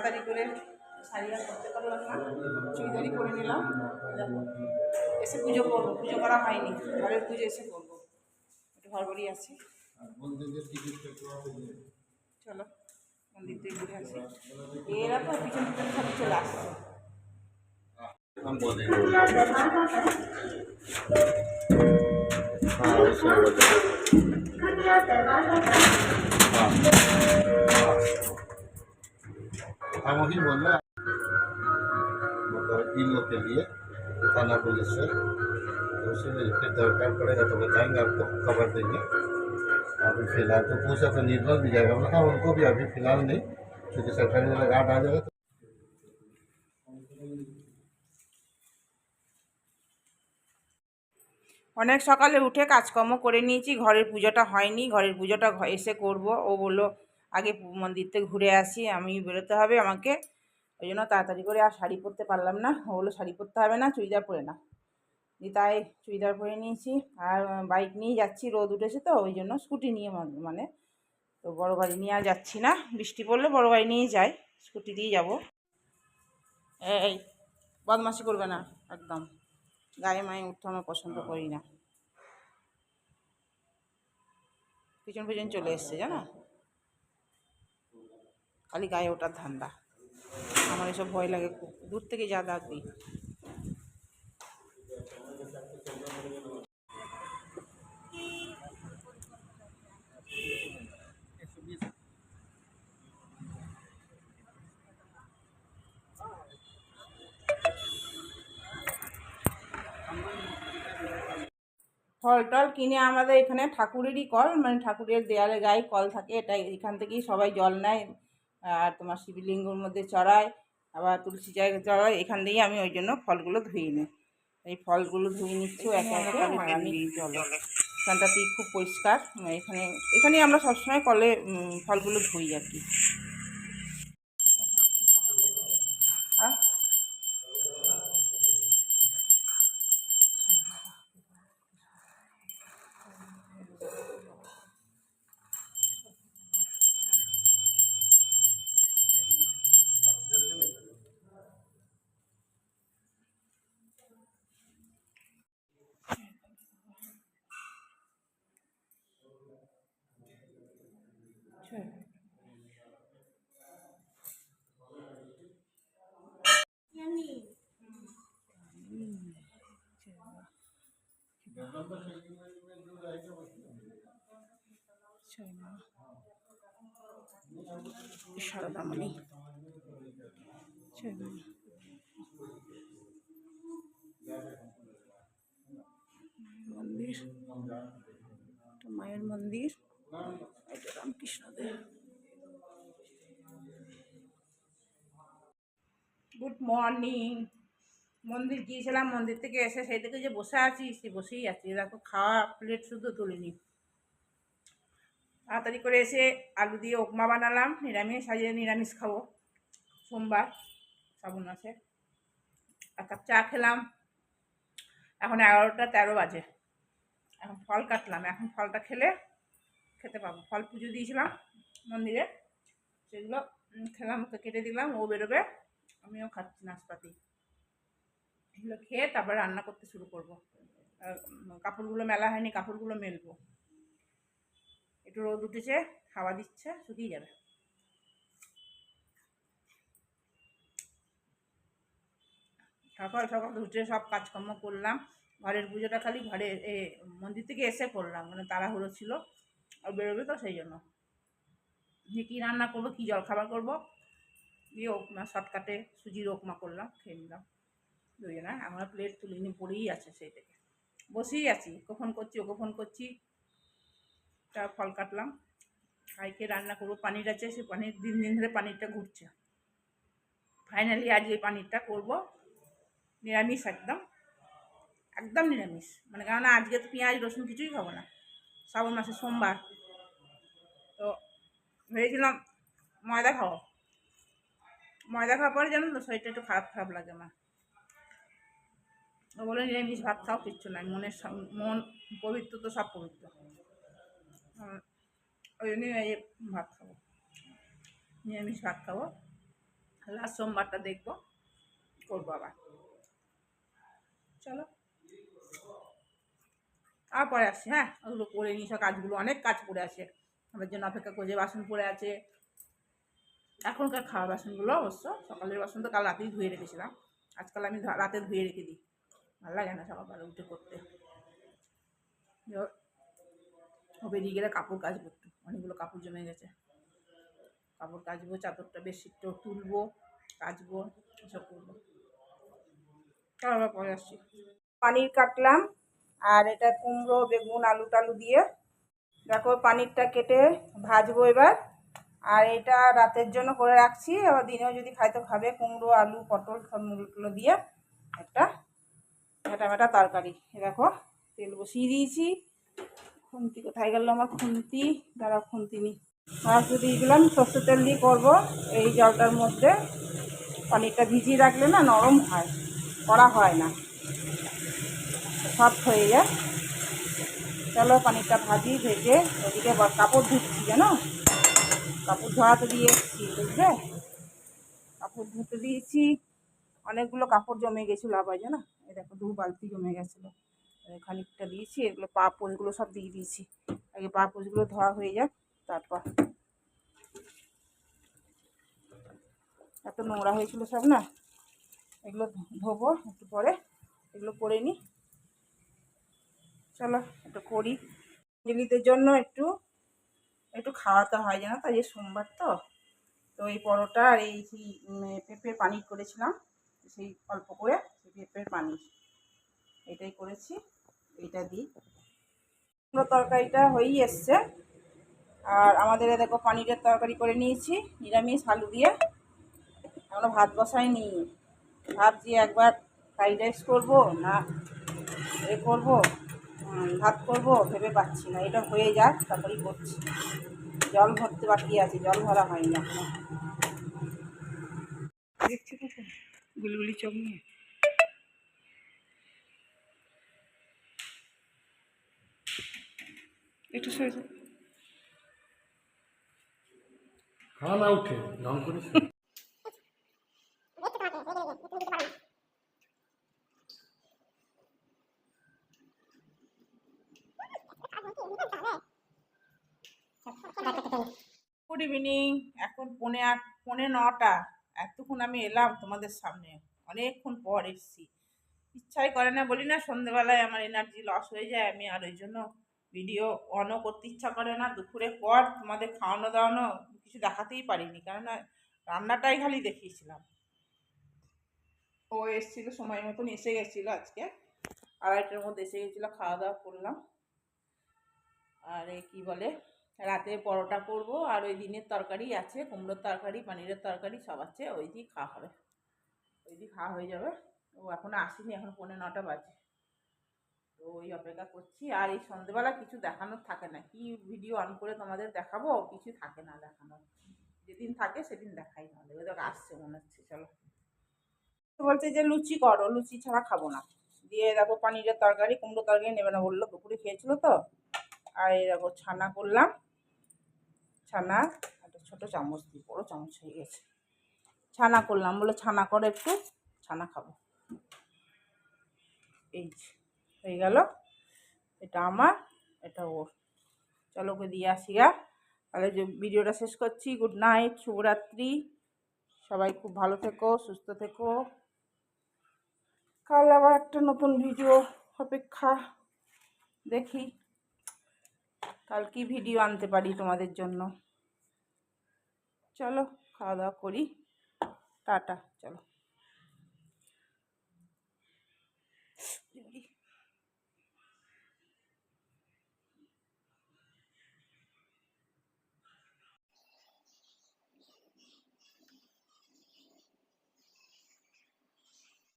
তাড়াতাড়ি করে শাড়ি আর করতে পারলাম না। চুড়িদারি করে নিলাম। দেখো এসে পুজো করব পুজো করা হয়নি। ঘরের পুজো এসে করব। একটু ঘরবাড়ি আছে। চলো মন্দির ঘুরে আসি। এরা তো পিছন পিছন সব চলে আসছে। হ্যাঁ, हम वही बोल रहे हैं मतलब इन लोग के लिए थाना पुलिस से तो उसी में फिर दरकार पड़ेगा तो बताएंगे आपको खबर देंगे अभी फिलहाल तो पूछा तो निर्भर भी जाएगा मतलब हाँ उनको भी अभी फिलहाल नहीं क्योंकि सरकारी वाला गार्ड आ जाएगा तो অনেক সকালে উঠে কাজকর্ম করে নিয়েছি ঘরের পুজোটা হয়নি ঘরের পুজোটা ঘ- এসে করব ও বললো আগে পু- মন্দির থেকে ঘুরে আসি, আমি বেরোতে হবে আমাকে। ওই জন্য তাড়াতাড়ি করে আর শাড়ি পরতে পারলাম না। ওগুলো শাড়ি পরতে হবে না, চুড়িদার পরে না তাই চুড়িদার পরে নিয়েছি। আর বাইক নিয়ে যাচ্ছি, রোদ উঠেছে তো, ওই জন্য স্কুটি নিয়ে মানে তো বড় গাড়ি নিয়ে আর যাচ্ছি না। বৃষ্টি পড়লে বড় গাড়ি নিয়ে যাই, স্কুটি দিয়ে যাব। এই, বদমাশি করবে না, একদম। গায়ে মায়ে উঠতে আমার পছন্দ করি না। পিছন পিছন চলে এসছে, জানো? খালি গায়ে ওঠার ধান্দা। আমার এসব ভয় লাগে খুব। দূর থেকে যা ডাকবি ফল টল কিনে আমাদের এখানে ঠাকুরেরই কল মানে ঠাকুরের দেয়ালে গায়ে কল থাকে, এটা এখান থেকেই সবাই জল নেয়। আর তোমার শিবলিঙ্গর মধ্যে চড়ায় আবার তুলসী জায়গায় চড়ায় এখান দিয়েই আমি ওই জন্য ফলগুলো ধুয়ে নিই। এই ফলগুলো ধুয়ে নিচ্ছি একে একে চলো এখানটাতেই খুব পরিষ্কার, এখানে, এখানেই আমরা সবসময় কলে ফলগুলো ধুই আর কি। সারদামণি। মন্দির। মায়ের মন্দির। এটা রামকৃষ্ণদেব গুড মর্নিং মন্দির গিয়েছিলাম, মন্দির থেকে এসে সেই থেকে যে বসে আছি সে বসেই আছি। দেখো, খাওয়া প্লেট শুধু তুলিনি। তাড়াতাড়ি করে এসে আলু দিয়ে উপমা বানালাম, নিরামিষ, আজকে নিরামিষ খাব। সোমবার শ্রাবণ মাসে এক কাপ চা খেলাম। এখন এগারোটা তেরো বাজে। এখন ফল কাটলাম। এখন ফলটা খেলে খেতে পাবো। ফল পুজো দিয়েছিলাম মন্দিরে, সেগুলো খেলাম, ওকে কেটে দিলাম, ও বেরোবে, আমিও খাচ্ছি নাশপাতি। এগুলো খেয়ে তারপর রান্না করতে শুরু করব। কাপড়গুলো মেলা হয়নি, কাপড়গুলো মেলবো। একটু রোদ উঠেছে, হাওয়া দিচ্ছে, শুকিয়ে যাবে। সকাল সকাল উঠে সব কাজকর্ম করলাম। ঘরের পুজোটা খালি ঘরে মন্দির থেকে এসে করলাম মানে তাড়াহুড়ো ছিল। আর বেরোবে তো সেই জন্য। যে কী রান্না করব, কী জলখাবার করব, দিয়ে উপমা শর্টকাটে সুজির উপমা করলাম, খেয়ে নিলাম। দুজনে, আমার প্লেট তুলে নিয়ে পড়েই আছে সেই থেকে। বসেই আছি কখন করছি ও কখন করছি। তা ফল কাটলাম ভাইকে রান্না করব। পানির আছে সে পানির, দিন দিন ধরে পানিরটা ঘুরছে। ফাইনালি আজ আজকে পানিরটা করব। নিরামিষ একদম। একদম নিরামিষ। মানে কেননা আজকে তো পেঁয়াজ, রসুন কিছুই খাব না। শ্রাবণ মাসে সোমবার। তো ভেবেছিলাম ময়দা খাব। ময়দা খাওয়ার পরে জানো তো শরীরটা একটু খারাপ খারাপ লাগে আমার। ও বলে নিরামিষ ভাত খাও, কিচ্ছু নাই, মনের মন পবিত্র তো সব পবিত্র। ওই জন্যই এই ভাত খাব। নিরামিষ ভাত খাব। লাস্ট সোমবারটা দেখব, করব আবার। চলো। তারপরে আসছি হ্যাঁ ওগুলো করে নিই, সব কাজগুলো, অনেক কাজ পড়ে আছে। আমার জন্য অপেক্ষা করছে, বাসন পড়ে আছে। এখনকার খাওয়া বাসনগুলো অবশ্য সকালের বাসন তো কাল রাতেই ধুয়ে রেখেছিলাম। আজকাল আমি রাতে ধুয়ে রেখে দিই। ভালো লাগে না সকালবেলা উঠে করতে বেরিয়ে গেলে কাপড় কাচবো একটু, অনেকগুলো কাপড় জমে গেছে। কাপড় কাচবো, চাদরটা বেডশিটটাও তুলবো, কাচবো, এসব করব। আবার পরে আসছি। পানির কাটলাম আর এটা কুমড়ো, বেগুন, আলু টালু দিয়ে। দেখো পানিরটা কেটে ভাজবো এবার। আর এটা রাতের জন্য করে রাখছি। আবার দিনেও যদি খাইতে খাবে। কুমড়ো, আলু, পটল সবগুলো দিয়ে একটা মেটা তরকারি। দেখো, তেল বসিয়ে দিয়েছি। খুন্তি কোথায় গেল আমার খুন্তি? দাঁড়া খুন্তি নি। মাছ দিয়ে দিলাম, সর্ষের তেল দিয়ে করব। এই জলটার মধ্যে পানিরটা ভিজিয়ে রাখলে না নরম হয় করা হয় না। সফট হয়ে যায় চলো পানিরটা ভাজি, ভেজে ওদিকে কাপড় ধুচ্ছি, জানো? কাপড় ধোয়াতে দিয়ে এসেছি, বুঝলে? কাপড় ধুতে দিয়েছি। অনেকগুলো কাপড় জমে গেছিল আবার, জানো? এই দেখো, দু বালতি জমে গেছিল। খানিকটা দিয়েছি, এগুলো পা পোজগুলো সব দিয়ে দিয়েছি। আগে পা পোজগুলো ধোয়া হয়ে যাক, তারপর। এত নোংরা হয়েছিল সব, না? এগুলো ধোবো একটু পরে। এগুলো করে নিই চলো একটু করি। অঞ্জলিদের জন্য একটু একটু খাওয়াতে হয় জানো তো যে সোমবার তো। তো এই পরোটা আর এই পেঁপের পানি করেছিলাম, সেই অল্প করে পেঁপের পানি এটাই করেছি, এইটা দিই। কুমড়ো তরকারিটা হয়েই এসছে। আর আমাদের দেখো পানিরের তরকারি করে নিয়েছি, নিরামিষ আলু দিয়ে। এখনও ভাত বসাই বসাইনি। ভাবছি একবার ফ্রাইড রাইস করব না এ করব। ভাত করব, ভেবে পাচ্ছি না। এটা হয়ে যাক তারপরেই করছি। জল ভরতে বাকি আছে, জল ভরা হয়নি এখনও। দেখছি গুলগুলি চোখ একটু যাও। না উঠে ঢং করিস? Good evening. এখন পনে আট, পৌনে নটা। এতক্ষণ আমি এলাম তোমাদের সামনে। অনেকক্ষণ পর এসেছি। ইচ্ছাই করে না, বলি না, সন্ধেবেলায় আমার এনার্জি লস হয়ে যায়, আমি আর ওই জন্য ভিডিও অনও করতে ইচ্ছা করে না। দুপুরে পর তোমাদের খাওয়ানো দাওয়ানো কিছু দেখাতেই পারিনি, কেননা রান্নাটাই খালি দেখিয়েছিলাম। ও এসেছিল, সময় মতন এসে গেছিল আজকে। আড়াইটার মধ্যে এসে গেছিল, খাওয়া দাওয়া করলাম। আর কী বলে? রাতে পরোটা করব আর ওই দিনের তরকারি আছে, কুমড়োর তরকারি, পনিরের তরকারি, সব আছে, ওই দিয়ে খাওয়া হবে। ওই দিয়ে খাওয়া হয়ে যাবে। ও এখনও আসেনি, এখন পৌনে নটা বাজে। তো ওই অপেক্ষা করছি। আর এই সন্ধেবেলা কিছু দেখানোর থাকে না। কি ভিডিও অন করে তোমাদের দেখাবো? কিছু থাকে না দেখানোর। যেদিন থাকে সেদিন দেখাই ওই দেখো আসছে, মনে হচ্ছে, চলো। তো বলছে যে লুচি করো, লুচি ছাড়া খাব না। দিয়ে দেখো পনিরের তরকারি কুমড়ো তরকারি নেবে না বলল, দুপুরে খেয়েছিল তো। আর এই দেখো ছানা করলাম। ছানা, একটা ছোটো চামচ দিই বড়ো চামচ হয়ে গেছে। ছানা করলাম বলে ছানা করে একটু, ছানা খাব। এই হয়ে গেল। এটা আমার, এটা ওর। চলো ওকে দিয়ে আসি গা। তাহলে যে ভিডিওটা শেষ করছি। গুড নাইট, শুভরাত্রি। সবাই খুব ভালো থেকো, সুস্থ থেকো। কাল আবার একটা নতুন ভিডিও অপেক্ষা দেখি। কাল কি ভিডিও আনতে পারি তোমাদের জন্য? চলো খাওয়া দাওয়া করি। টাটা চলো।